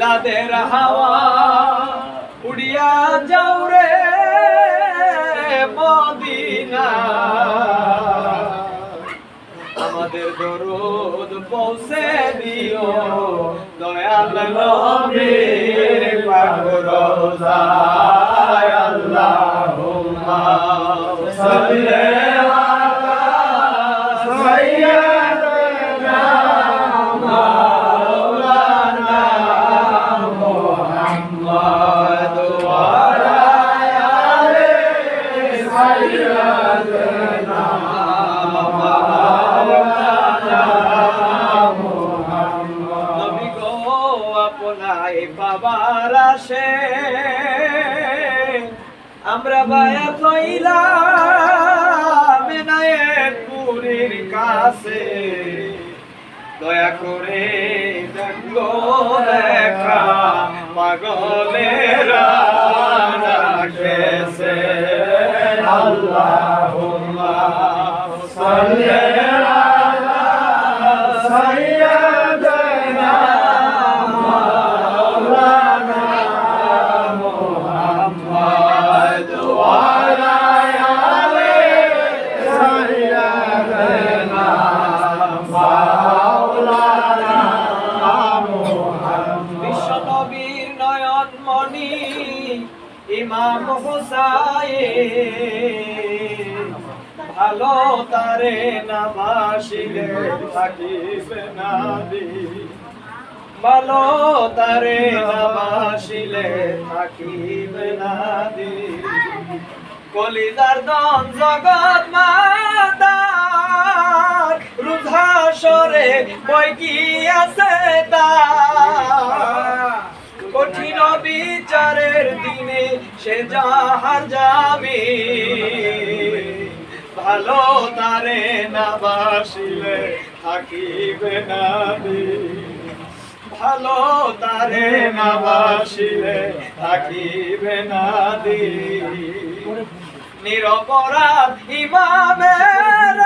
মিলাদের হাওয়া উড়িয়া যাও রে মদিনা। আমাদের দরদ পৌঁছে দিও দয়াল নবীর পাক বাবার আমরা বায়া কইলাম পুরীর কাছে। দয়া করে দেখো রাখেছে ইমাম হুসাইন, ভালো তারে নামাশিলে থাকিবে না দি ভালো তারে নামাশিলে থাকিবে না দি কলিজার দন জগৎ মাতার, রুধা সরে বই কি আছে কঠিন বিচারের দিনে সে যাহার যাবে ভালো তারে না বাসিলে থাকিবে না ভালো তারে না বাসিলে থাকিবে না দি নিরপরাধ ইমামের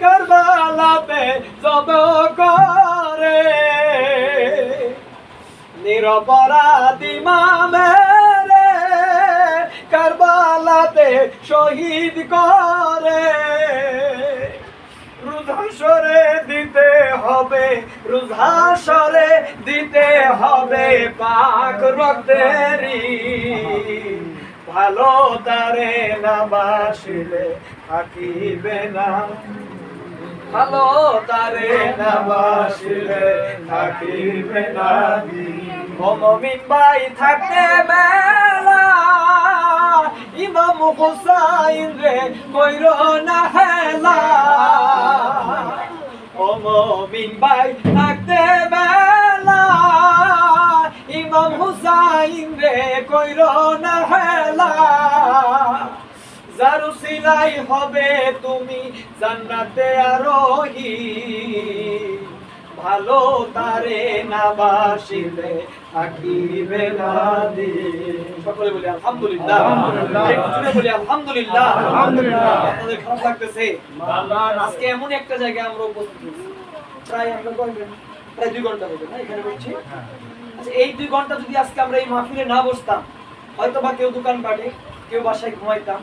কারবালাতে জব করে নিরপরাধ ইমামের কারবালাতে শহীদ করে। রুধাসরে দিতে হবে, রুধাসরে দিতে হবে পাক রক্তেরি ভালো তারে না বাসিলে থাকিবে না। ভালো তারে না বাসিলে থাকিবে না। মমিন ভাই থাকতে বেলা ইমাম হুসাইন রে কইর না হেলা। ও মমিন ভাই থাকতে বেলা ইমাম হুসাইন রে কইর না হেলা। যারু সিলাই হবে তুমি জান্নাতে আরোহী। ভালো তারে না বাসিলে থাকিবে না দি সকলে বলি আলহামদুলিল্লাহ। আলহামদুলিল্লাহ। বলি আলহামদুলিল্লাহ। আলহামদুলিল্লাহ। আপনাদের খারাপ লাগতেছে? আজকে এমন একটা জায়গায় আমরা উপস্থিত হয়েছি। প্রায় আমরা প্রায় দুই ঘণ্টা হবে না এখানে বলছি? আচ্ছা এই দুই ঘণ্টা যদি আজকে আমরা এই মাহফিলে না বসতাম হয়তো বা কেউ দোকান পাটে কেউ বাসায় ঘুমাইতাম।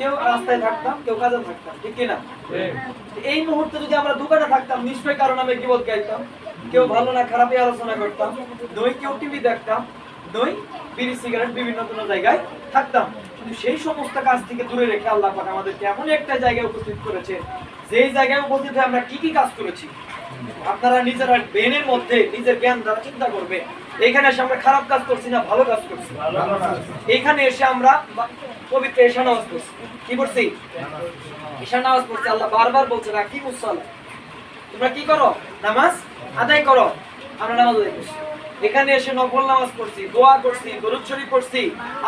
কেউ রাস্তায় থাকতাম কেউ কাজে থাকতাম ঠিক কিনা? এই মুহূর্তে যদি আমরা দোকানে থাকতাম নিশ্চয়ই কারণ আমি গিবত গাইতাম কেউ ভালো না খারাপই আলোচনা করতাম নই কেউ টিভি দেখতাম নই বিড়ি সিগারেট বিভিন্ন কোনো জায়গায় থাকতাম। কিন্তু সেই সমস্ত কাজ থেকে দূরে রেখে আল্লাহ পাক আমাদেরকে এমন একটা জায়গায় উপস্থিত করেছে যেই জায়গায় উপস্থিত হয়ে আমরা কি কি কাজ করেছি। আপনারা নিজেরা ব্রেনের মধ্যে নিজের জ্ঞান দ্বারা চিন্তা করবে এখানে এসে আমরা খারাপ কাজ করছি না, ভালো কাজ করছি। এখানে এসে আমরা পবিত্র এশা নামাজ করছি কি করছি ঈশা নামাজ পড়ছি। আল্লাহ বারবার বলছে না কি বুঝছ তোমরা কি করো? নামাজ আদায় করো। আমরা নামাজ আদায় করছি। এখানে এসে নফল নামাজ পড়ছি দোয়া করছি দরুদ শরীফ পড়ছি।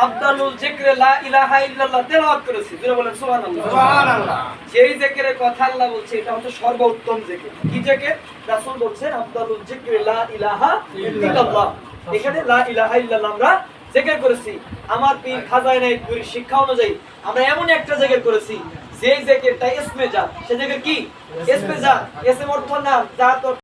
আফদালুল জিকরে লা ইলাহা ইল্লাল্লাহ তেলাওয়াত করেছি। জোরে বলেন সুবহানাল্লাহ। সুবহানাল্লাহ। যেই কথা আল্লাহ বলছে এটা হচ্ছে সর্বোত্তম জিকির। কি জিকির? রাসূল বলছেন আফদালুল জিকরে লা ইলাহা ইল্লাল্লাহ। এখানে লা ইলাহা ইল্লাল্লাহ আমরা জিকির করেছি। আমার পীর খাজাইনাই পুরী শিক্ষা অনুযায়ী আমরা এমন একটা জিকির করেছি যে জিকিরটা ইসমে যা সে জিকির কি? ইসমে ইসম অর্থ নাম জাত